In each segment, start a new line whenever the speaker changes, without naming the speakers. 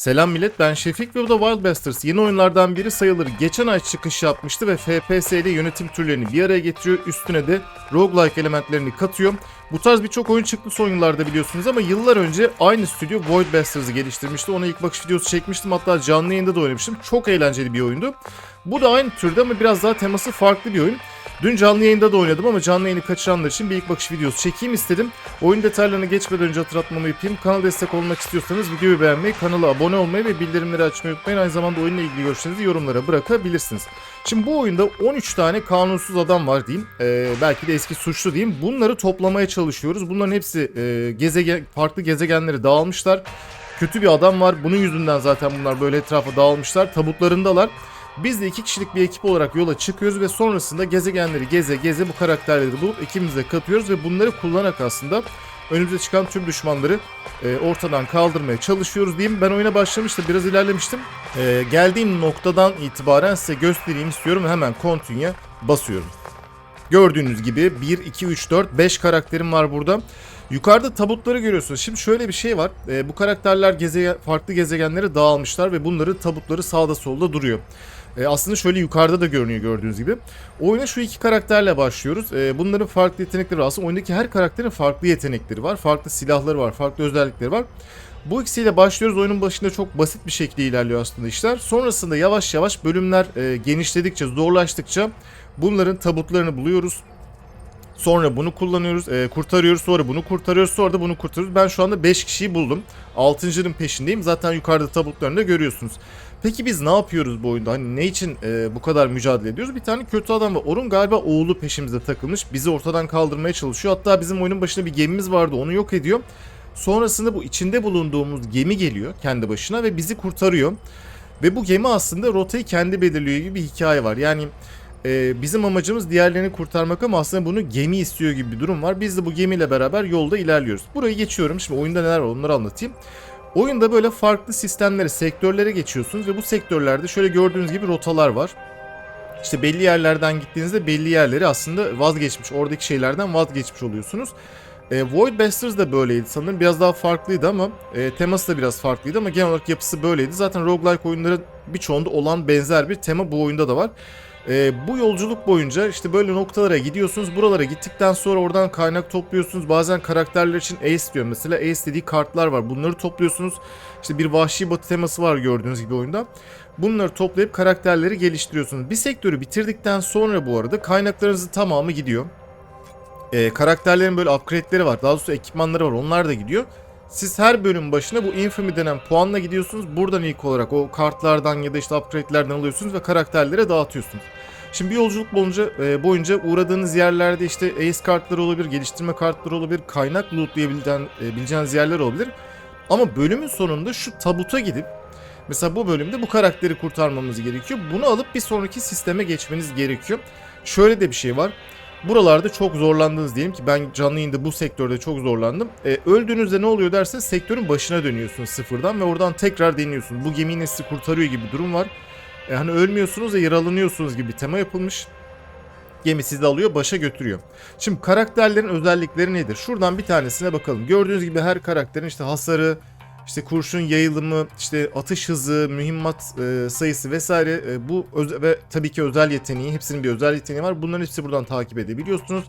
Selam millet ben Şefik ve bu da Wild Busters. Yeni oyunlardan biri sayılır. Geçen ay çıkış yapmıştı ve FPS ile yönetim türlerini bir araya getiriyor. Üstüne de roguelike elementlerini katıyor. Bu tarz birçok oyun çıktı son yıllarda biliyorsunuz ama yıllar önce aynı stüdyo Void Busters'ı geliştirmişti. Ona ilk bakış videosu çekmiştim hatta canlı yayında da oynamıştım. Çok eğlenceli bir oyundu. Bu da aynı türde ama biraz daha teması farklı bir oyun. Dün canlı yayında da oynadım ama canlı yayını kaçıranlar için bir ilk bakış videosu çekeyim istedim. Oyun detaylarına geçmeden önce hatırlatmamı yapayım. Kanala destek olmak istiyorsanız videoyu beğenmeyi, kanala abone olmayı ve bildirimleri açmayı unutmayın. Aynı zamanda oyunla ilgili görüşlerinizi yorumlara bırakabilirsiniz. Şimdi bu oyunda 13 tane kanunsuz adam var diyeyim. Ee, belki de eski suçlu diyeyim. Bunları toplamaya çalışıyoruz. Bunların hepsi e, gezegen, farklı gezegenlere dağılmışlar. Kötü bir adam var. Bunun yüzünden zaten bunlar böyle etrafa dağılmışlar. Tabutlarındalar. Biz de iki kişilik bir ekip olarak yola çıkıyoruz ve sonrasında gezegenleri geze geze bu karakterleri bulup ekibimize katıyoruz ve bunları kullanarak aslında önümüze çıkan tüm düşmanları e, ortadan kaldırmaya çalışıyoruz diyeyim. Ben oyuna başlamıştım, biraz ilerlemiştim. E, geldiğim noktadan itibaren size göstereyim istiyorum hemen continue basıyorum. Gördüğünüz gibi 1, 2, 3, 4, 5 karakterim var burada. Yukarıda tabutları görüyorsunuz. Şimdi şöyle bir şey var. E, bu karakterler gezegen, farklı gezegenlere dağılmışlar ve bunların tabutları sağda solda duruyor. E, aslında şöyle yukarıda da görünüyor gördüğünüz gibi. Oyuna şu iki karakterle başlıyoruz. E, bunların farklı yetenekleri var. Aslında oyundaki her karakterin farklı yetenekleri var. Farklı silahları var. Farklı özellikleri var. Bu ikisiyle başlıyoruz. Oyunun başında çok basit bir şekilde ilerliyor aslında işler. Sonrasında yavaş yavaş bölümler e, genişledikçe, zorlaştıkça bunların tabutlarını buluyoruz. Sonra bunu kullanıyoruz, e, kurtarıyoruz. Sonra bunu kurtarıyoruz. Sonra da bunu kurtarıyoruz. Ben şu anda 5 kişiyi buldum. 6.'nın peşindeyim. Zaten yukarıda tabutlarını da görüyorsunuz. Peki biz ne yapıyoruz bu oyunda? Hani ne için e, bu kadar mücadele ediyoruz? Bir tane kötü adam var. Onun galiba oğlu peşimize takılmış. Bizi ortadan kaldırmaya çalışıyor. Hatta bizim oyunun başında bir gemimiz vardı. Onu yok ediyor. Sonrasında bu içinde bulunduğumuz gemi geliyor kendi başına ve bizi kurtarıyor. Ve bu gemi aslında rotayı kendi belirliyor gibi bir hikaye var. Yani e, bizim amacımız diğerlerini kurtarmak ama aslında bunu gemi istiyor gibi bir durum var. Biz de bu gemiyle beraber yolda ilerliyoruz. Burayı geçiyorum. Şimdi oyunda neler var onları anlatayım. Oyunda böyle farklı sistemlere, sektörlere geçiyorsunuz ve bu sektörlerde şöyle gördüğünüz gibi rotalar var. İşte belli yerlerden gittiğinizde belli yerleri aslında vazgeçmiş, oradaki şeylerden vazgeçmiş oluyorsunuz. E, Void Busters da böyleydi sanırım. Biraz daha farklıydı ama e, teması da biraz farklıydı ama genel olarak yapısı böyleydi. Zaten roguelike oyunların birçoğunda olan benzer bir tema bu oyunda da var. E, bu yolculuk boyunca işte böyle noktalara gidiyorsunuz. Buralara gittikten sonra oradan kaynak topluyorsunuz. Bazen karakterler için Ace diyor. Mesela Ace dediği kartlar var. Bunları topluyorsunuz. İşte bir vahşi batı teması var gördüğünüz gibi oyunda. Bunları toplayıp karakterleri geliştiriyorsunuz. Bir sektörü bitirdikten sonra bu arada kaynaklarınızın tamamı gidiyor. Ee, karakterlerin böyle upgrade'leri var. Daha doğrusu ekipmanları var. Onlar da gidiyor. Siz her bölüm başına bu Infamy denen puanla gidiyorsunuz. Buradan ilk olarak o kartlardan ya da işte upgrade'lerden alıyorsunuz ve karakterlere dağıtıyorsunuz. Şimdi bir yolculuk boyunca, e, boyunca uğradığınız yerlerde işte Ace kartları olabilir, geliştirme kartları olabilir, kaynak lootlayabileceğiniz e, bileceğiniz yerler olabilir. Ama bölümün sonunda şu tabuta gidip mesela bu bölümde bu karakteri kurtarmamız gerekiyor. Bunu alıp bir sonraki sisteme geçmeniz gerekiyor. Şöyle de bir şey var. Buralarda çok zorlandınız diyelim ki ben canlı yayında bu sektörde çok zorlandım. E, öldüğünüzde ne oluyor derseniz sektörün başına dönüyorsunuz sıfırdan ve oradan tekrar deniyorsunuz. Bu gemi yine sizi kurtarıyor gibi bir durum var. E, hani ölmüyorsunuz ve yaralanıyorsunuz gibi tema yapılmış. Gemi sizi alıyor başa götürüyor. Şimdi karakterlerin özellikleri nedir? Şuradan bir tanesine bakalım. Gördüğünüz gibi her karakterin işte hasarı, işte kurşun yayılımı, işte atış hızı, mühimmat e, sayısı vesaire e, bu ve tabii ki özel yeteneği, hepsinin bir özel yeteneği var. Bunların hepsi buradan takip edebiliyorsunuz.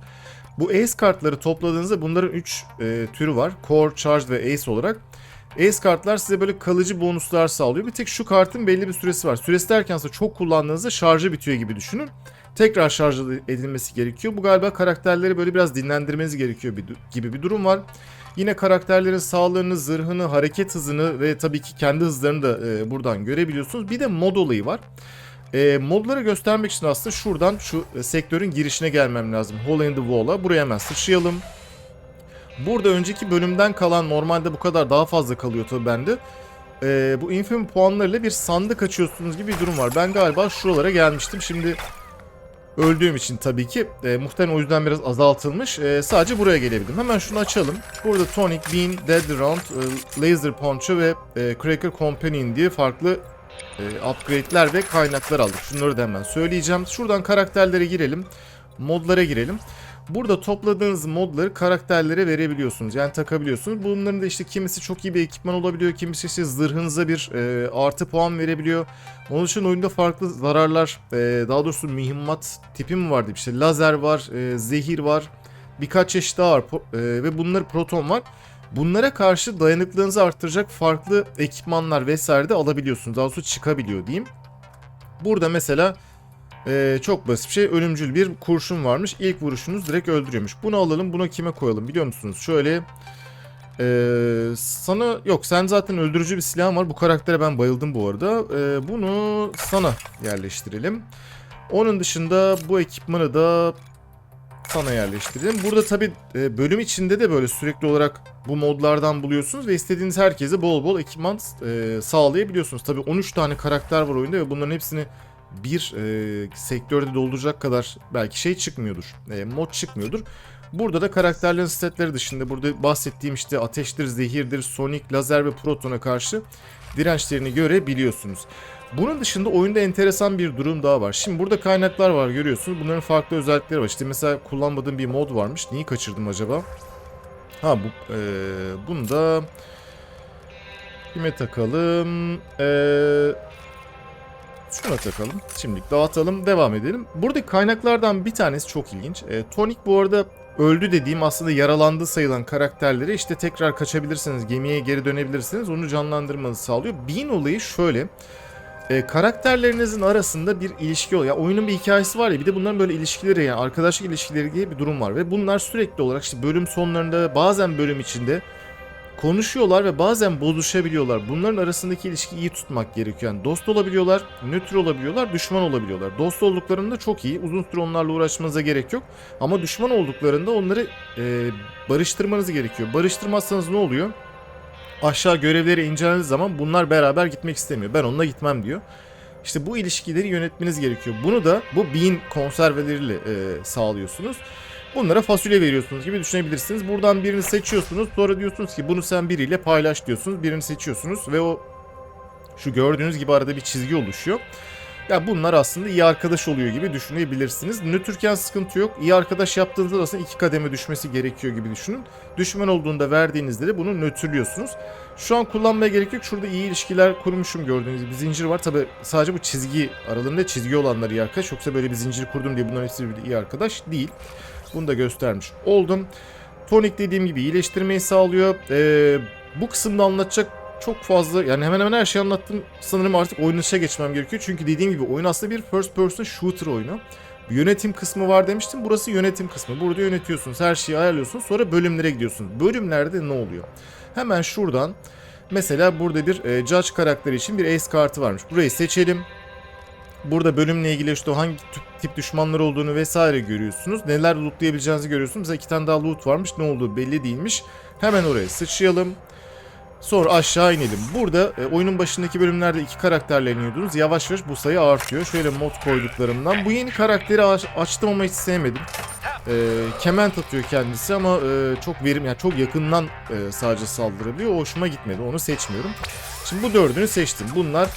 Bu Ace kartları topladığınızda bunların 3 türü var. Core, Charge ve Ace olarak. Ace kartlar size böyle kalıcı bonuslar sağlıyor. Bir tek şu kartın belli bir süresi var. Süresi derken ise çok kullandığınızda şarjı bitiyor gibi düşünün. Tekrar şarj edilmesi gerekiyor. Bu galiba karakterleri böyle biraz dinlendirmeniz gerekiyor bir, gibi bir durum var. Yine karakterlerin sağlığını, zırhını, hareket hızını ve tabii ki kendi hızlarını da e, buradan görebiliyorsunuz. Bir de mod olayı var. E, modları göstermek için aslında şuradan şu e, sektörün girişine gelmem lazım. Hole in the Wall'a. Buraya hemen sıçrayalım. Burada önceki bölümden kalan normalde bu kadar daha fazla kalıyor tabii bende. E, bu Infamy puanlarıyla bir sandık açıyorsunuz gibi bir durum var. Ben galiba şuralara gelmiştim. Şimdi öldüğüm için tabii ki e, muhtemelen o yüzden biraz azaltılmış. E, sadece buraya gelebildim. Hemen şunu açalım. Burada Tonic, Bean, Dead Round, e, Laser Poncho ve e, Cracker Companion diye farklı e, upgrade'ler ve kaynaklar aldık. Şunları da hemen söyleyeceğim. Şuradan karakterlere girelim. Modlara girelim. Burada topladığınız modları karakterlere verebiliyorsunuz. Yani takabiliyorsunuz. Bunların da işte kimisi çok iyi bir ekipman olabiliyor. Kimisi işte zırhınıza bir e, artı puan verebiliyor. Onun için oyunda farklı zararlar, e, daha doğrusu mühimmat tipi mi vardı? İşte lazer var, e, zehir var. Birkaç çeşit daha var. E, ve bunlar proton var. Bunlara karşı dayanıklılığınızı arttıracak farklı ekipmanlar vesaire de alabiliyorsunuz. Daha doğrusu çıkabiliyor diyeyim. Burada mesela ee, çok basit bir şey. Ölümcül bir kurşun varmış. İlk vuruşunuz direkt öldürüyormuş. Bunu alalım. Buna kime koyalım biliyor musunuz? Şöyle ee, sana yok sen zaten öldürücü bir silahın var. Bu karaktere ben bayıldım bu arada. Ee, bunu sana yerleştirelim. Onun dışında bu ekipmanı da sana yerleştirelim. Burada tabi bölüm içinde de böyle sürekli olarak bu modlardan buluyorsunuz ve istediğiniz herkese bol bol ekipman e, sağlayabiliyorsunuz. Tabi 13 tane karakter var oyunda ve bunların hepsini bir e, sektörde dolduracak kadar belki şey çıkmıyordur. E, mod çıkmıyordur. Burada da karakterlerin statleri dışında burada bahsettiğim işte ateştir, zehirdir, sonik, lazer ve protona karşı dirençlerini görebiliyorsunuz. Bunun dışında oyunda enteresan bir durum daha var. Şimdi burada kaynaklar var görüyorsunuz. Bunların farklı özellikleri var. İşte mesela kullanmadığım bir mod varmış. Neyi kaçırdım acaba? Ha bu e, bunu da kime takalım? Eee Şuna takalım. Şimdilik dağıtalım. Devam edelim. Buradaki kaynaklardan bir tanesi çok ilginç. E, Tonic bu arada öldü dediğim aslında yaralandı sayılan karakterleri işte tekrar kaçabilirsiniz, gemiye geri dönebilirsiniz. Onu canlandırmanızı sağlıyor. Bean olayı şöyle. E, karakterlerinizin arasında bir ilişki oluyor. Ya oyunun bir hikayesi var ya bir de bunların böyle ilişkileri yani arkadaşlık ilişkileri diye bir durum var. Ve bunlar sürekli olarak işte bölüm sonlarında bazen bölüm içinde konuşuyorlar ve bazen bozuşabiliyorlar. Bunların arasındaki ilişkiyi iyi tutmak gerekiyor. Yani dost olabiliyorlar, nötr olabiliyorlar, düşman olabiliyorlar. Dost olduklarında çok iyi. Uzun süre onlarla uğraşmanıza gerek yok. Ama düşman olduklarında onları e, barıştırmanız gerekiyor. Barıştırmazsanız ne oluyor? Aşağı görevleri incelediğiniz zaman bunlar beraber gitmek istemiyor. Ben onunla gitmem diyor. İşte bu ilişkileri yönetmeniz gerekiyor. Bunu da bu bean konserveleriyle e, sağlıyorsunuz. Bunlara fasulye veriyorsunuz gibi düşünebilirsiniz. Buradan birini seçiyorsunuz. Sonra diyorsunuz ki bunu sen biriyle paylaş diyorsunuz. Birini seçiyorsunuz ve o şu gördüğünüz gibi arada bir çizgi oluşuyor. Ya bunlar aslında iyi arkadaş oluyor gibi düşünebilirsiniz. Nötrken sıkıntı yok. İyi arkadaş yaptığınızda da aslında iki kademe düşmesi gerekiyor gibi düşünün. Düşman olduğunda verdiğinizde de bunu nötrlüyorsunuz. Şu an kullanmaya gerek yok. Şurada iyi ilişkiler kurmuşum gördüğünüz gibi zincir var. Tabi sadece bu çizgi aralarında çizgi olanlar iyi arkadaş. Yoksa böyle bir zincir kurdum diye bunların hepsi bir iyi arkadaş değil. Bunu da göstermiş oldum. Tonik dediğim gibi iyileştirmeyi sağlıyor. Ee, bu kısımda anlatacak çok fazla yani hemen hemen her şeyi anlattım. Sanırım artık oynanışa geçmem gerekiyor. Çünkü dediğim gibi oyun aslında bir first person shooter oyunu. Bir yönetim kısmı var demiştim. Burası yönetim kısmı. Burada yönetiyorsunuz. Her şeyi ayarlıyorsunuz. Sonra bölümlere gidiyorsunuz. Bölümlerde ne oluyor? Hemen şuradan mesela burada bir e, judge karakteri için bir ace kartı varmış. Burayı seçelim. Burada bölümle ilgili işte hangi tip düşmanlar olduğunu vesaire görüyorsunuz. Neler lootlayabileceğinizi görüyorsunuz. Mesela iki tane daha loot varmış. Ne olduğu belli değilmiş. Hemen oraya sıçrayalım. Sonra aşağı inelim. Burada e, oyunun başındaki bölümlerde iki karakterle iniyordunuz. Yavaş yavaş bu sayı artıyor. Şöyle mod koyduklarımdan. Bu yeni karakteri aç, açtım ama hiç sevmedim. E, kement atıyor kendisi ama e, çok verim yani çok yakından e, sadece saldırabiliyor. O hoşuma gitmedi. Onu seçmiyorum. Şimdi bu dördünü seçtim. Bunlar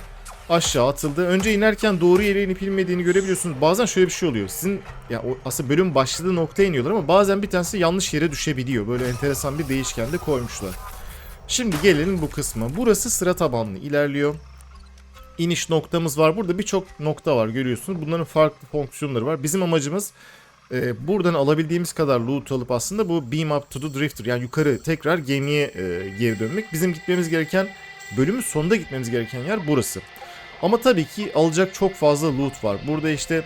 aşağı atıldı. Önce inerken doğru yere inip inmediğini görebiliyorsunuz. Bazen şöyle bir şey oluyor. Sizin ya o aslında bölüm başladığı noktaya iniyorlar ama bazen bir tanesi yanlış yere düşebiliyor. Böyle enteresan bir değişken de koymuşlar. Şimdi gelelim bu kısma. Burası sıra tabanlı ilerliyor. İniş noktamız var. Burada birçok nokta var görüyorsunuz. Bunların farklı fonksiyonları var. Bizim amacımız e, buradan alabildiğimiz kadar loot alıp aslında bu beam up to the drifter yani yukarı tekrar gemiye e, geri dönmek. Bizim gitmemiz gereken bölümün sonunda gitmemiz gereken yer burası. Ama tabii ki alacak çok fazla loot var. Burada işte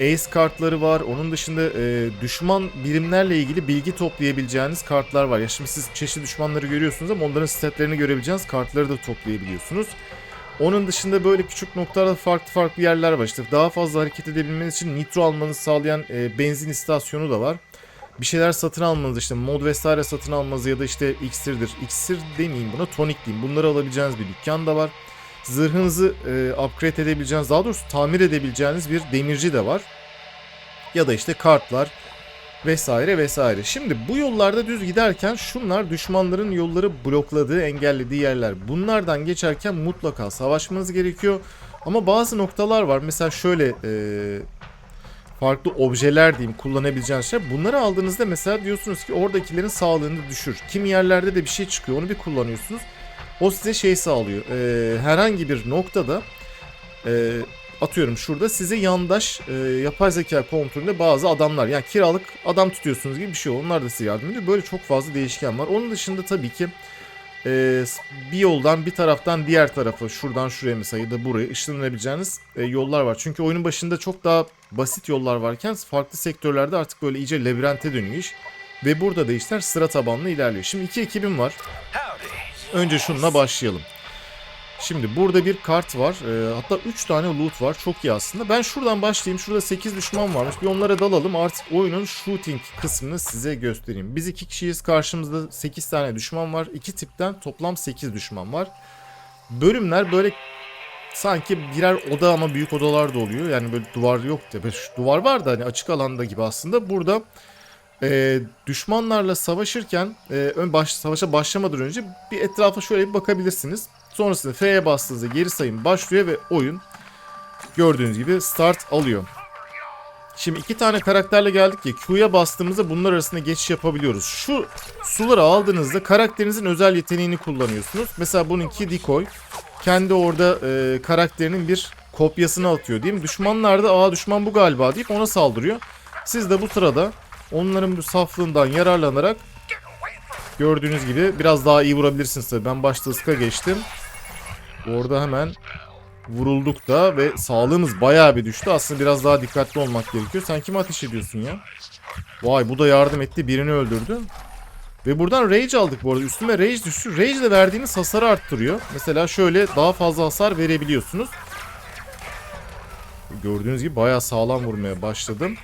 Ace kartları var. Onun dışında e, düşman birimlerle ilgili bilgi toplayabileceğiniz kartlar var. Ya şimdi siz çeşitli düşmanları görüyorsunuz ama onların statlerini görebileceğiniz kartları da toplayabiliyorsunuz. Onun dışında böyle küçük noktalarda farklı farklı yerler var. İşte daha fazla hareket edebilmeniz için nitro almanızı sağlayan e, benzin istasyonu da var. Bir şeyler satın almanız işte mod vesaire satın almanız ya da işte iksirdir. İksir demeyeyim buna tonik diyeyim. Bunları alabileceğiniz bir dükkan da var zırhınızı e, upgrade edebileceğiniz, daha doğrusu tamir edebileceğiniz bir demirci de var. Ya da işte kartlar vesaire vesaire. Şimdi bu yollarda düz giderken şunlar düşmanların yolları blokladığı, engellediği yerler. Bunlardan geçerken mutlaka savaşmanız gerekiyor. Ama bazı noktalar var. Mesela şöyle e, farklı objeler diyeyim kullanabileceğiniz şey. Bunları aldığınızda mesela diyorsunuz ki oradakilerin sağlığını düşür. Kimi yerlerde de bir şey çıkıyor onu bir kullanıyorsunuz. O size şey sağlıyor. Ee, herhangi bir noktada e, atıyorum şurada size yandaş e, yapay zeka kontrolünde bazı adamlar yani kiralık adam tutuyorsunuz gibi bir şey. Onlar da size yardım ediyor. Böyle çok fazla değişken var. Onun dışında tabii ki e, bir yoldan bir taraftan diğer tarafa şuradan şuraya mesela ya da buraya ışınlanabileceğiniz e, yollar var. Çünkü oyunun başında çok daha basit yollar varken farklı sektörlerde artık böyle iyice labirente dönüyor iş. Ve burada da işler sıra tabanlı ilerliyor. Şimdi iki ekibim var. Önce şununla başlayalım. Şimdi burada bir kart var. Ee, hatta 3 tane loot var. Çok iyi aslında. Ben şuradan başlayayım. Şurada 8 düşman varmış. Bir onlara dalalım. Artık oyunun shooting kısmını size göstereyim. Biz iki kişiyiz. Karşımızda 8 tane düşman var. İki tipten toplam 8 düşman var. Bölümler böyle sanki birer oda ama büyük odalar da oluyor. Yani böyle duvar yok da. Duvar var da hani açık alanda gibi aslında. Burada e, düşmanlarla savaşırken e, ön baş, savaşa başlamadan önce bir etrafa şöyle bir bakabilirsiniz. Sonrasında F'ye bastığınızda geri sayım başlıyor ve oyun gördüğünüz gibi start alıyor. Şimdi iki tane karakterle geldik ki Q'ya bastığımızda bunlar arasında geçiş yapabiliyoruz. Şu suları aldığınızda karakterinizin özel yeteneğini kullanıyorsunuz. Mesela bununki decoy. Kendi orada e, karakterinin bir kopyasını atıyor diyeyim. Düşmanlar da aa düşman bu galiba deyip ona saldırıyor. Siz de bu sırada onların bu saflığından yararlanarak gördüğünüz gibi biraz daha iyi vurabilirsiniz tabii. Ben başta ıska geçtim. Orada hemen vurulduk da ve sağlığımız bayağı bir düştü. Aslında biraz daha dikkatli olmak gerekiyor. Sen kime ateş ediyorsun ya? Vay bu da yardım etti. Birini öldürdü. Ve buradan rage aldık bu arada. Üstüme rage düştü. Rage de verdiğiniz hasarı arttırıyor. Mesela şöyle daha fazla hasar verebiliyorsunuz. Gördüğünüz gibi bayağı sağlam vurmaya başladım.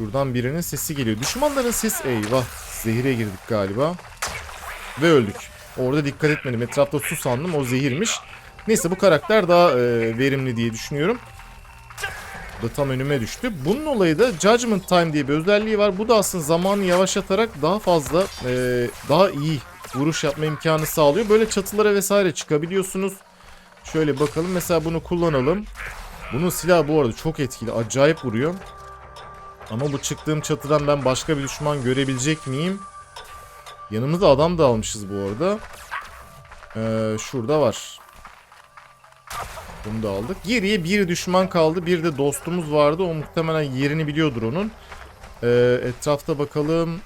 Şuradan birinin sesi geliyor. Düşmanların ses eyvah. Zehire girdik galiba. Ve öldük. Orada dikkat etmedim. Etrafta su sandım. O zehirmiş. Neyse bu karakter daha e, verimli diye düşünüyorum. Bu da tam önüme düştü. Bunun olayı da Judgment Time diye bir özelliği var. Bu da aslında zamanı yavaşlatarak daha fazla e, daha iyi vuruş yapma imkanı sağlıyor. Böyle çatılara vesaire çıkabiliyorsunuz. Şöyle bakalım. Mesela bunu kullanalım. Bunun silahı bu arada çok etkili. Acayip vuruyor. Ama bu çıktığım çatıdan ben başka bir düşman görebilecek miyim? Yanımızda adam da almışız bu arada. Ee, şurada var. Bunu da aldık. Geriye bir düşman kaldı. Bir de dostumuz vardı. O muhtemelen yerini biliyordur onun. Ee, etrafta bakalım.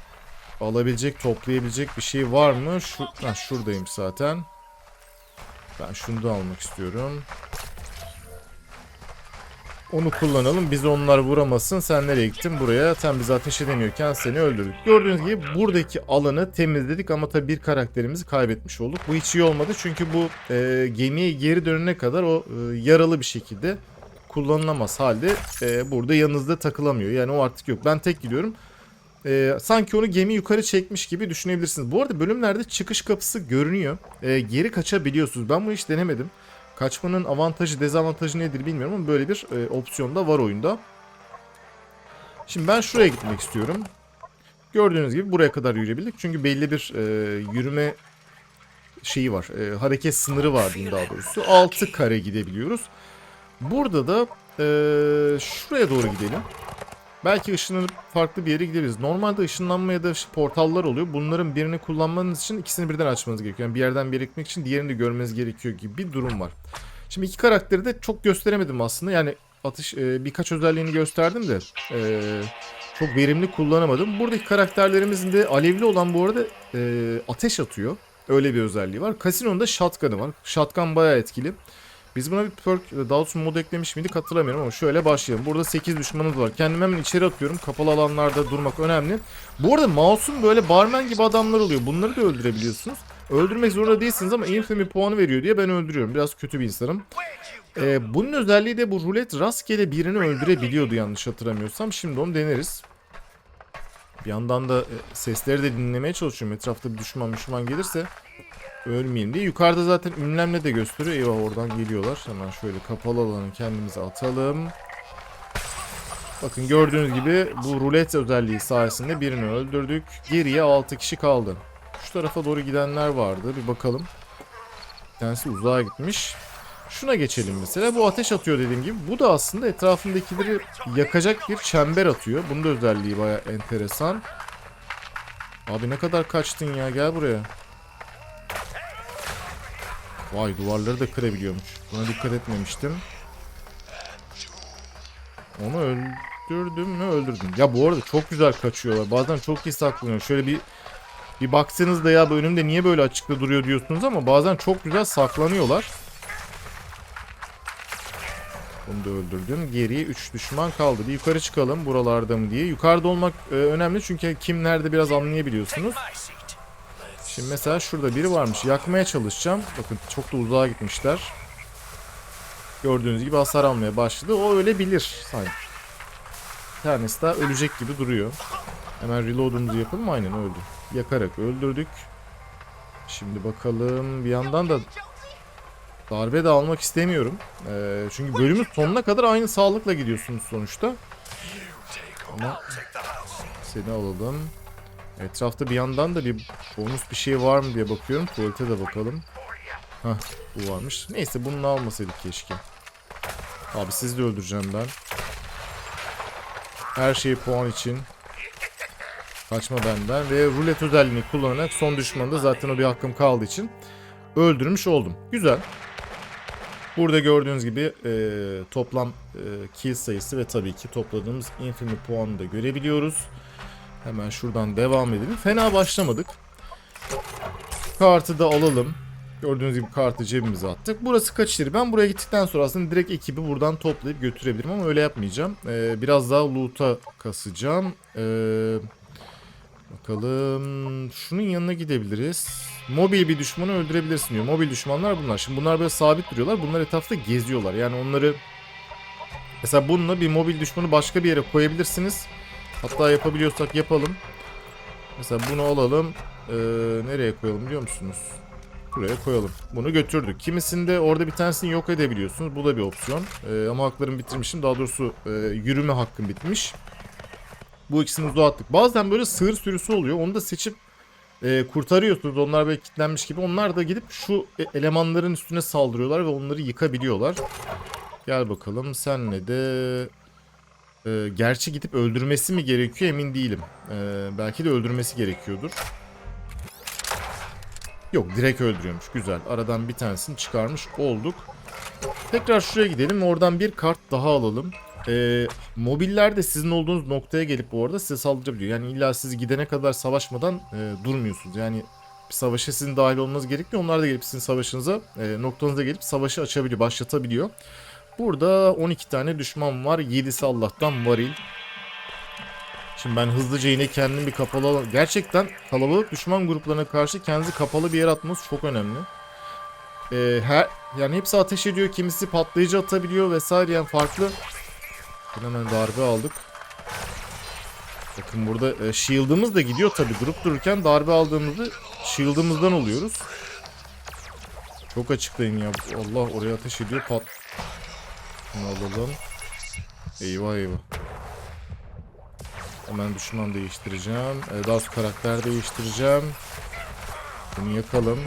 Alabilecek, toplayabilecek bir şey var mı? Şu, ha, şuradayım zaten. Ben şunu da almak istiyorum. Onu kullanalım. Biz onlar vuramasın. Sen nereye gittin? Buraya. Sen bizi ateş edemiyorken seni öldürdük. Gördüğünüz gibi buradaki alanı temizledik ama tabii bir karakterimizi kaybetmiş olduk. Bu hiç iyi olmadı çünkü bu e, gemiye geri dönene kadar o e, yaralı bir şekilde kullanılamaz halde e, burada yanınızda takılamıyor. Yani o artık yok. Ben tek gidiyorum. E, sanki onu gemi yukarı çekmiş gibi düşünebilirsiniz. Bu arada bölümlerde çıkış kapısı görünüyor. E, geri kaçabiliyorsunuz. Ben bunu hiç denemedim. Kaçmanın avantajı dezavantajı nedir bilmiyorum ama böyle bir e, opsiyon da var oyunda. Şimdi ben şuraya gitmek istiyorum. Gördüğünüz gibi buraya kadar yürüyebildik. Çünkü belli bir e, yürüme şeyi var. E, hareket sınırı var daha doğrusu. 6 kare gidebiliyoruz. Burada da e, şuraya doğru gidelim. Belki ışınlanıp farklı bir yere gidebiliriz. Normalde ışınlanma ya da portallar oluyor. Bunların birini kullanmanız için ikisini birden açmanız gerekiyor. Yani bir yerden bir yere gitmek için diğerini de görmeniz gerekiyor gibi bir durum var. Şimdi iki karakteri de çok gösteremedim aslında. Yani atış e, birkaç özelliğini gösterdim de e, çok verimli kullanamadım. Buradaki karakterlerimizin de alevli olan bu arada e, ateş atıyor. Öyle bir özelliği var. Casino'nun da shotgun'ı var. Shotgun bayağı etkili. Biz buna bir perk Dawson mod eklemiş miydik hatırlamıyorum ama şöyle başlayalım. Burada 8 düşmanımız var. Kendimi hemen içeri atıyorum. Kapalı alanlarda durmak önemli. Bu arada mouse'un böyle barmen gibi adamlar oluyor. Bunları da öldürebiliyorsunuz. Öldürmek zorunda değilsiniz ama infamy puanı veriyor diye ben öldürüyorum. Biraz kötü bir insanım. Ee, bunun özelliği de bu rulet rastgele birini öldürebiliyordu yanlış hatırlamıyorsam. Şimdi onu deneriz. Bir yandan da e, sesleri de dinlemeye çalışıyorum. Etrafta bir düşman düşman gelirse ölmeyeyim diye. Yukarıda zaten ünlemle de gösteriyor. Eyvah oradan geliyorlar. Hemen şöyle kapalı alanı kendimize atalım. Bakın gördüğünüz gibi bu rulet özelliği sayesinde birini öldürdük. Geriye 6 kişi kaldı. Şu tarafa doğru gidenler vardı. Bir bakalım. Bir tanesi uzağa gitmiş. Şuna geçelim mesela. Bu ateş atıyor dediğim gibi. Bu da aslında etrafındakileri yakacak bir çember atıyor. Bunun da özelliği baya enteresan. Abi ne kadar kaçtın ya gel buraya. Vay duvarları da kırabiliyormuş. Buna dikkat etmemiştim. Onu öldürdüm mü öldürdüm. Ya bu arada çok güzel kaçıyorlar. Bazen çok iyi saklanıyor. Şöyle bir bir baksanız da ya bu önümde niye böyle açıkta duruyor diyorsunuz ama bazen çok güzel saklanıyorlar. Bunu da öldürdüm. Geriye 3 düşman kaldı. Bir yukarı çıkalım buralarda mı diye. Yukarıda olmak e, önemli çünkü kim nerede biraz anlayabiliyorsunuz. Şimdi mesela şurada biri varmış. Yakmaya çalışacağım. Bakın çok da uzağa gitmişler. Gördüğünüz gibi hasar almaya başladı. O ölebilir sanki. Bir tanesi daha ölecek gibi duruyor. Hemen reload'umuzu yapalım. Aynen öldü. Yakarak öldürdük. Şimdi bakalım. Bir yandan da darbe de almak istemiyorum. Ee, çünkü bölümün sonuna kadar aynı sağlıkla gidiyorsunuz sonuçta. Ama seni alalım. Etrafta bir yandan da bir bonus bir şey var mı diye bakıyorum. Tuvalete de bakalım. Hah bu varmış. Neyse bunu almasaydık keşke. Abi sizi de öldüreceğim ben. Her şeyi puan için. Kaçma benden ve rulet özelliğini kullanarak son düşmanı da zaten o bir hakkım kaldığı için öldürmüş oldum. Güzel. Burada gördüğünüz gibi e, toplam e, kill sayısı ve tabii ki topladığımız infinite puanı da görebiliyoruz. Hemen şuradan devam edelim. Fena başlamadık. Kartı da alalım. Gördüğünüz gibi kartı cebimize attık. Burası kaç? Ben buraya gittikten sonra aslında direkt ekibi buradan toplayıp götürebilirim ama öyle yapmayacağım. Ee, biraz daha loot'a kasacağım. Ee, bakalım. Şunun yanına gidebiliriz. Mobil bir düşmanı öldürebilirsin diyor. Mobil düşmanlar bunlar. Şimdi bunlar böyle sabit duruyorlar. Bunlar etrafta geziyorlar. Yani onları mesela bununla bir mobil düşmanı başka bir yere koyabilirsiniz. Hatta yapabiliyorsak yapalım. Mesela bunu alalım. Ee, nereye koyalım biliyor musunuz? Buraya koyalım. Bunu götürdük. Kimisinde orada bir tanesini yok edebiliyorsunuz. Bu da bir opsiyon. Ee, ama haklarımı bitirmişim. Daha doğrusu e, yürüme hakkım bitmiş. Bu ikisini uzağa attık. Bazen böyle sığır sürüsü oluyor. Onu da seçip e, kurtarıyorsunuz. Onlar böyle kilitlenmiş gibi. Onlar da gidip şu e- elemanların üstüne saldırıyorlar ve onları yıkabiliyorlar. Gel bakalım. Senle de e, gerçi gidip öldürmesi mi gerekiyor emin değilim. E, belki de öldürmesi gerekiyordur. Yok direkt öldürüyormuş. Güzel. Aradan bir tanesini çıkarmış olduk. Tekrar şuraya gidelim oradan bir kart daha alalım. Ee, mobiller de sizin olduğunuz noktaya gelip bu arada size saldırabiliyor. Yani illa siz gidene kadar savaşmadan e, durmuyorsunuz. Yani bir savaşa sizin dahil olmanız gerekmiyor. Onlar da gelip sizin savaşınıza, e, noktanıza gelip savaşı açabiliyor, başlatabiliyor. Burada 12 tane düşman var. 7'si Allah'tan varil. Şimdi ben hızlıca yine kendimi bir kapalı alan... Gerçekten kalabalık düşman gruplarına karşı kendinizi kapalı bir yere atmanız çok önemli. Ee, her yani hepsi ateş ediyor, kimisi patlayıcı atabiliyor vesaire yani farklı. Hemen darbe aldık. Bakın burada e, shield'ımız da gidiyor tabi durup dururken darbe aldığımızda shield'ımızdan oluyoruz. Çok açıklayın ya. Allah oraya ateş ediyor pat. Bunu alalım. Eyvah eyvah. Hemen düşman değiştireceğim. Sonra karakter değiştireceğim. Bunu yakalım.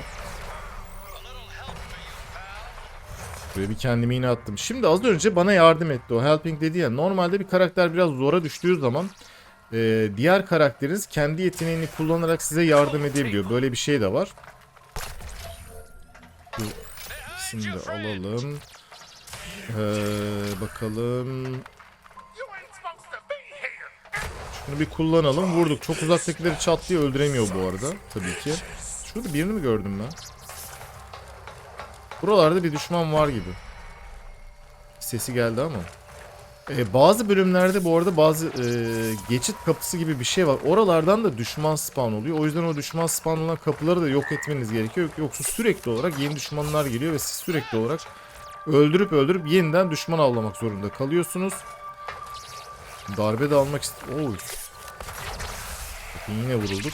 Buraya bir kendimi yine attım. Şimdi az önce bana yardım etti o helping dedi ya. Normalde bir karakter biraz zora düştüğü zaman e, diğer karakteriniz kendi yeteneğini kullanarak size yardım edebiliyor. Böyle bir şey de var. De alalım. Ee, bakalım. Şunu bir kullanalım. Vurduk. Çok uzaktakileri çat diye öldüremiyor bu arada. Tabii ki. Şurada birini mi gördüm ben? Buralarda bir düşman var gibi. Sesi geldi ama. Ee, bazı bölümlerde bu arada bazı e, geçit kapısı gibi bir şey var. Oralardan da düşman spawn oluyor. O yüzden o düşman spawn olan kapıları da yok etmeniz gerekiyor. Yoksa sürekli olarak yeni düşmanlar geliyor ve siz sürekli olarak öldürüp öldürüp yeniden düşman avlamak zorunda kalıyorsunuz. Darbe de almak ist... Yine vurulduk.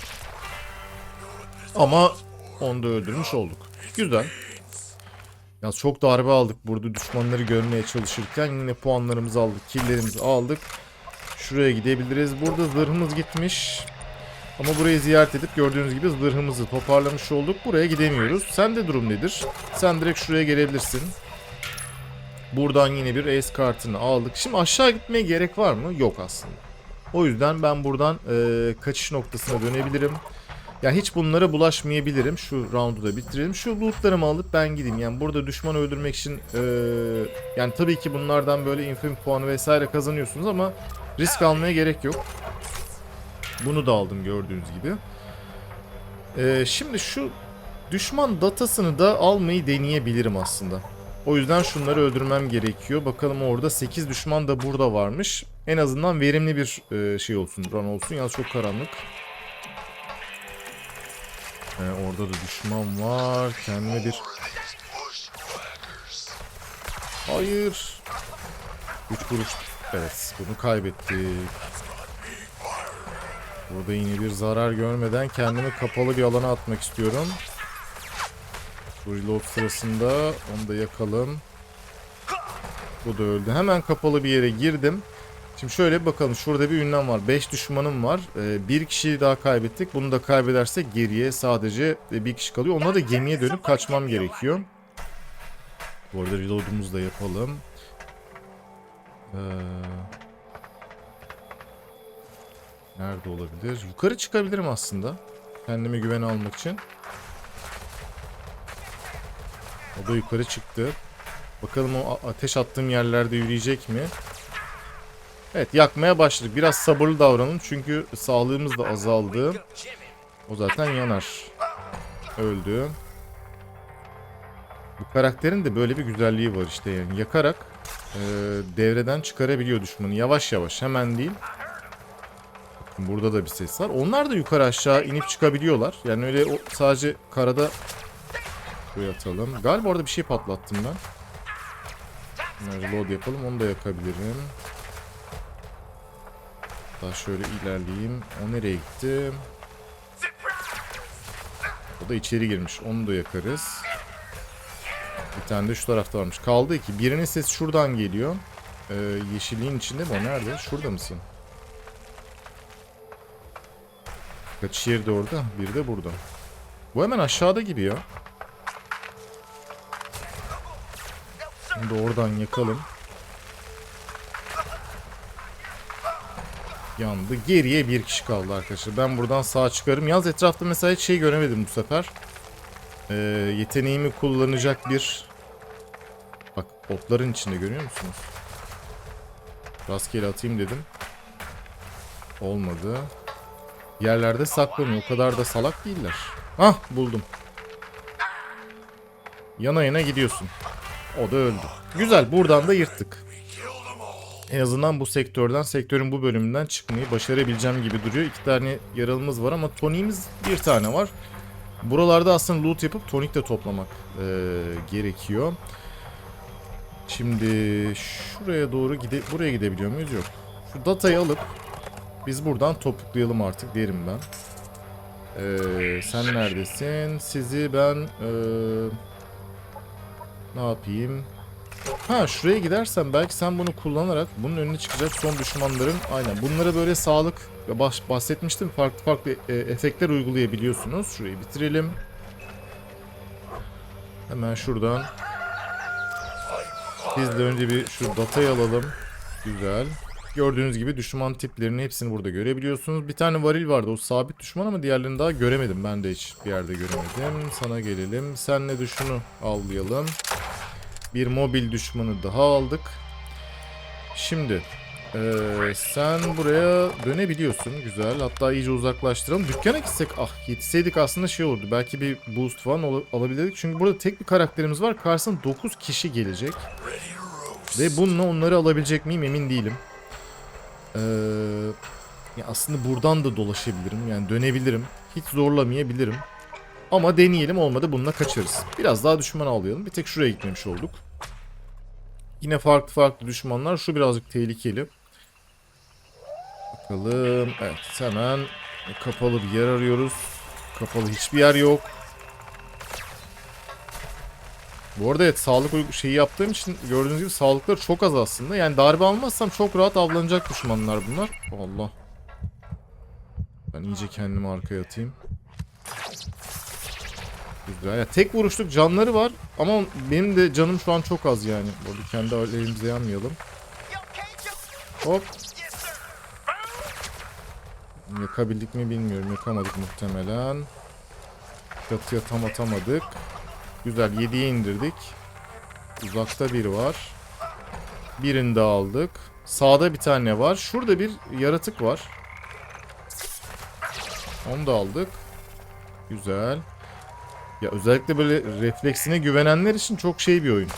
Ama onu da öldürmüş olduk. Güzel. Ya çok darbe aldık burada düşmanları görmeye çalışırken yine puanlarımızı aldık, killlerimizi aldık. Şuraya gidebiliriz. Burada zırhımız gitmiş. Ama burayı ziyaret edip gördüğünüz gibi zırhımızı toparlamış olduk. Buraya gidemiyoruz. Sende durum nedir? Sen direkt şuraya gelebilirsin. Buradan yine bir ace kartını aldık. Şimdi aşağı gitmeye gerek var mı? Yok aslında. O yüzden ben buradan e, kaçış noktasına dönebilirim. Ya hiç bunlara bulaşmayabilirim. Şu roundu da bitirelim. Şu lootlarımı alıp ben gideyim. Yani burada düşman öldürmek için e, yani tabii ki bunlardan böyle infamy puanı vesaire kazanıyorsunuz ama risk almaya gerek yok. Bunu da aldım gördüğünüz gibi. E, şimdi şu düşman datasını da almayı deneyebilirim aslında. O yüzden şunları öldürmem gerekiyor. Bakalım orada 8 düşman da burada varmış. En azından verimli bir e, şey olsun, run olsun. Yalnız çok karanlık. Ee, orada da düşman var. Kendime bir... Hayır. 3 kuruş. Evet, bunu kaybettik. Burada yine bir zarar görmeden kendimi kapalı bir alana atmak istiyorum. Bu reload sırasında onu da yakalım. Bu da öldü. Hemen kapalı bir yere girdim. Şimdi şöyle bir bakalım. Şurada bir ünlem var. 5 düşmanım var. Ee, bir kişiyi daha kaybettik. Bunu da kaybedersek geriye sadece e, bir kişi kalıyor. Onunla da gemiye dönüp kaçmam gerekiyor. Bu arada reload'umuzu da yapalım. Ee, nerede olabilir? Yukarı çıkabilirim aslında. Kendime güven almak için. O da yukarı çıktı. Bakalım o ateş attığım yerlerde yürüyecek mi? Evet yakmaya başladık. Biraz sabırlı davranın çünkü sağlığımız da azaldı. O zaten yanar. Öldü. Bu karakterin de böyle bir güzelliği var işte yani. Yakarak e, devreden çıkarabiliyor düşmanı. Yavaş yavaş hemen değil. Burada da bir ses var. Onlar da yukarı aşağı inip çıkabiliyorlar. Yani öyle o, sadece karada Şuraya atalım. Galiba orada bir şey patlattım ben. Hemen reload yapalım. Onu da yakabilirim. Daha şöyle ilerleyeyim. O nereye gitti? O da içeri girmiş. Onu da yakarız. Bir tane de şu tarafta varmış. Kaldı ki birinin sesi şuradan geliyor. Ee, yeşilliğin içinde mi o? Nerede? Şurada mısın? Kaç yeri de orada. Biri de burada. Bu hemen aşağıda gibi ya. Da oradan yakalım. Yandı. Geriye bir kişi kaldı arkadaşlar. Ben buradan sağ çıkarım. Yalnız etrafta mesela hiç şey göremedim bu sefer. Ee, yeteneğimi kullanacak bir... Bak otların içinde görüyor musunuz? Rastgele atayım dedim. Olmadı. Yerlerde saklanıyor. O kadar da salak değiller. Hah buldum. Yana yana gidiyorsun. O da öldü. Güzel buradan da yırttık. En azından bu sektörden, sektörün bu bölümünden çıkmayı başarabileceğim gibi duruyor. İki tane yaralımız var ama toniğimiz bir tane var. Buralarda aslında loot yapıp tonik de toplamak eee, gerekiyor. Şimdi şuraya doğru gide buraya gidebiliyor muyuz? Yok. Şu datayı alıp biz buradan topuklayalım artık derim ben. Eee, sen neredesin? Sizi ben eee, ne yapayım? Ha şuraya gidersen belki sen bunu kullanarak bunun önüne çıkacak son düşmanların aynen bunlara böyle sağlık ve bahsetmiştim farklı farklı e, efektler uygulayabiliyorsunuz. Şurayı bitirelim. Hemen şuradan biz de önce bir şu datayı alalım. Güzel. Gördüğünüz gibi düşman tiplerini hepsini burada görebiliyorsunuz. Bir tane varil vardı o sabit düşman ama diğerlerini daha göremedim. Ben de hiç bir yerde göremedim. Sana gelelim. Senle şunu avlayalım. Bir mobil düşmanı daha aldık. Şimdi eee, sen buraya dönebiliyorsun. Güzel. Hatta iyice uzaklaştıralım. Dükkana gitsek ah yetişseydik aslında şey olurdu. Belki bir boost falan al- alabilirdik. Çünkü burada tek bir karakterimiz var. Karşısına 9 kişi gelecek. Ve bununla onları alabilecek miyim emin değilim. Eee, ya aslında buradan da dolaşabilirim. Yani dönebilirim. Hiç zorlamayabilirim. Ama deneyelim olmadı bununla kaçarız. Biraz daha düşman avlayalım. Bir tek şuraya gitmemiş olduk. Yine farklı farklı düşmanlar. Şu birazcık tehlikeli. Bakalım. Evet hemen kapalı bir yer arıyoruz. Kapalı hiçbir yer yok. Bu arada evet sağlık şeyi yaptığım için gördüğünüz gibi sağlıkları çok az aslında. Yani darbe almazsam çok rahat avlanacak düşmanlar bunlar. Allah. Ben iyice kendimi arkaya atayım. Güzel. Ya tek vuruşluk canları var ama benim de canım şu an çok az yani. Burada kendi aleyhimize yanmayalım. Hop. Yakabildik mi bilmiyorum. Yakamadık muhtemelen. Çatıya tam atamadık. Güzel 7'ye indirdik. Uzakta biri var. Birini de aldık. Sağda bir tane var. Şurada bir yaratık var. Onu da aldık. Güzel. Ya özellikle böyle refleksine güvenenler için çok şey bir oyun.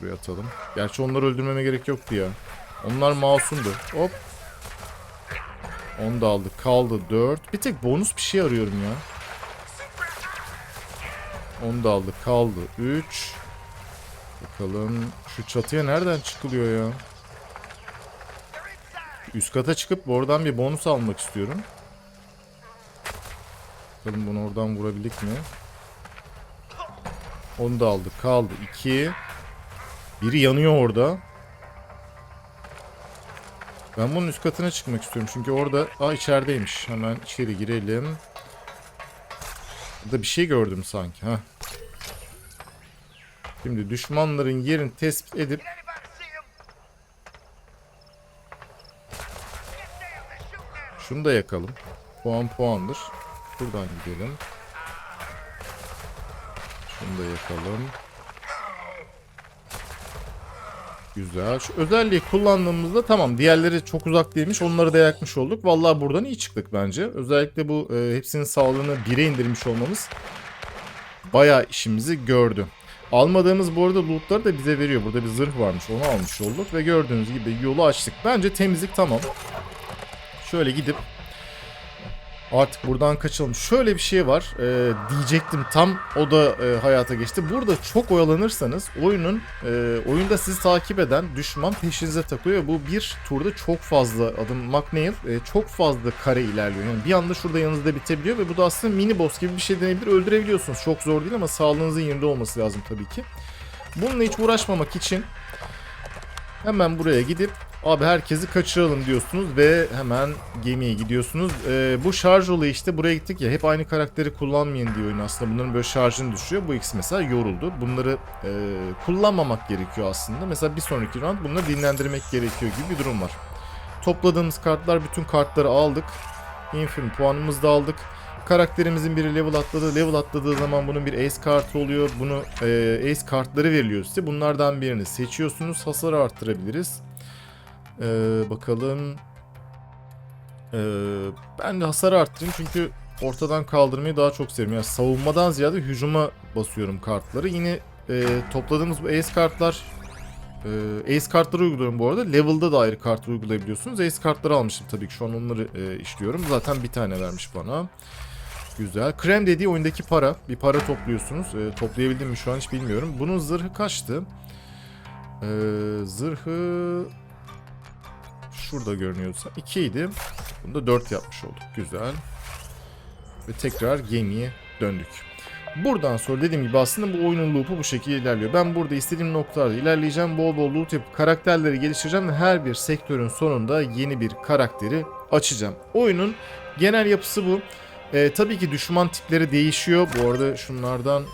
Buraya atalım. Gerçi onları öldürmeme gerek yoktu ya. Onlar masumdu. Hop. Onu da aldık. Kaldı 4. Bir tek bonus bir şey arıyorum ya. Onu da aldık. Kaldı 3. Bakalım şu çatıya nereden çıkılıyor ya? Üst kata çıkıp oradan bir bonus almak istiyorum. Bakalım bunu oradan vurabildik mi? Onu da aldık. Kaldı 2. Biri yanıyor orada. Ben bunun üst katına çıkmak istiyorum. Çünkü orada... Aa içerideymiş. Hemen içeri girelim. Burada bir şey gördüm sanki. Heh. Şimdi düşmanların yerini tespit edip şunu da yakalım. Puan puandır. Buradan gidelim. Şunu da yakalım. Güzel. Şu özelliği kullandığımızda tamam diğerleri çok uzak değilmiş. Onları da yakmış olduk. Vallahi buradan iyi çıktık bence. Özellikle bu e, hepsinin sağlığını 1'e indirmiş olmamız bayağı işimizi gördü. Almadığımız bu arada lootları da bize veriyor. Burada bir zırh varmış. Onu almış olduk ve gördüğünüz gibi yolu açtık. Bence temizlik tamam. Şöyle gidip Artık buradan kaçalım. Şöyle bir şey var. Ee, diyecektim tam o da e, hayata geçti. Burada çok oyalanırsanız oyunun e, oyunda sizi takip eden düşman peşinize takıyor. Bu bir turda çok fazla adım McNeil e, çok fazla kare ilerliyor. Yani bir anda şurada yanınızda bitebiliyor ve bu da aslında mini boss gibi bir şey denebilir. Öldürebiliyorsunuz. Çok zor değil ama sağlığınızın yerinde olması lazım tabii ki. Bununla hiç uğraşmamak için hemen buraya gidip Abi herkesi kaçıralım diyorsunuz ve hemen gemiye gidiyorsunuz. Ee, bu şarj olayı işte buraya gittik ya hep aynı karakteri kullanmayın diye oyun aslında. Bunların böyle şarjını düşürüyor. Bu ikisi mesela yoruldu. Bunları e, kullanmamak gerekiyor aslında. Mesela bir sonraki round bunları dinlendirmek gerekiyor gibi bir durum var. Topladığımız kartlar bütün kartları aldık. Infin puanımızı da aldık. Karakterimizin biri level atladı. Level atladığı zaman bunun bir ace kartı oluyor. Bunu e, ace kartları veriliyor size. Bunlardan birini seçiyorsunuz. Hasarı arttırabiliriz. Ee, bakalım. Ee, ben de hasar arttırayım çünkü ortadan kaldırmayı daha çok seviyorum. Yani savunmadan ziyade hücuma basıyorum kartları. Yine e, topladığımız bu ace kartlar e, ace kartları uyguluyorum bu arada. Level'da da ayrı kart uygulayabiliyorsunuz. Ace kartları almışım tabii ki şu an onları e, işliyorum. Zaten bir tane vermiş bana. Güzel. Krem dediği oyundaki para. Bir para topluyorsunuz. E, toplayabildim mi şu an hiç bilmiyorum. Bunun zırhı kaçtı? E, zırhı şurada görünüyorsa 2 idi. Bunu da 4 yapmış olduk. Güzel. Ve tekrar gemiye döndük. Buradan sonra dediğim gibi aslında bu oyunun loop'u bu şekilde ilerliyor. Ben burada istediğim noktalarda ilerleyeceğim. Bol bol loot yapıp karakterleri geliştireceğim ve her bir sektörün sonunda yeni bir karakteri açacağım. Oyunun genel yapısı bu. Ee, tabii ki düşman tipleri değişiyor. Bu arada şunlardan ee,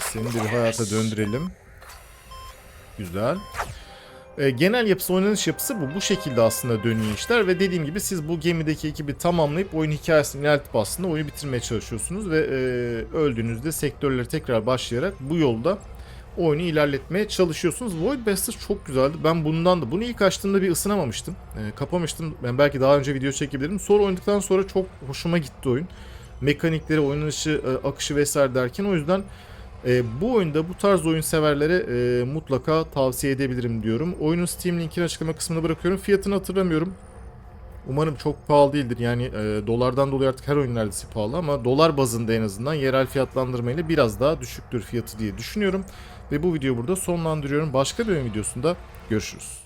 seni bir hayata döndürelim. Güzel. E, genel yapısı, oynanış yapısı bu. Bu şekilde aslında dönüyor işler ve dediğim gibi siz bu gemideki ekibi tamamlayıp oyun hikayesini ilerletip aslında oyunu bitirmeye çalışıyorsunuz ve e, öldüğünüzde sektörleri tekrar başlayarak bu yolda oyunu ilerletmeye çalışıyorsunuz. Void Basters çok güzeldi. Ben bundan da bunu ilk açtığımda bir ısınamamıştım. E, kapamıştım. Ben belki daha önce video çekebilirim. Sonra oynadıktan sonra çok hoşuma gitti oyun. Mekanikleri, oynanışı, e, akışı vesaire derken o yüzden e, bu oyunda bu tarz oyun severlere e, mutlaka tavsiye edebilirim diyorum. Oyunun Steam linkini açıklama kısmına bırakıyorum. Fiyatını hatırlamıyorum. Umarım çok pahalı değildir. Yani e, dolardan dolayı artık her oyun neredeyse pahalı ama dolar bazında en azından yerel fiyatlandırmayla biraz daha düşüktür fiyatı diye düşünüyorum. Ve bu videoyu burada sonlandırıyorum. Başka bir oyun videosunda görüşürüz.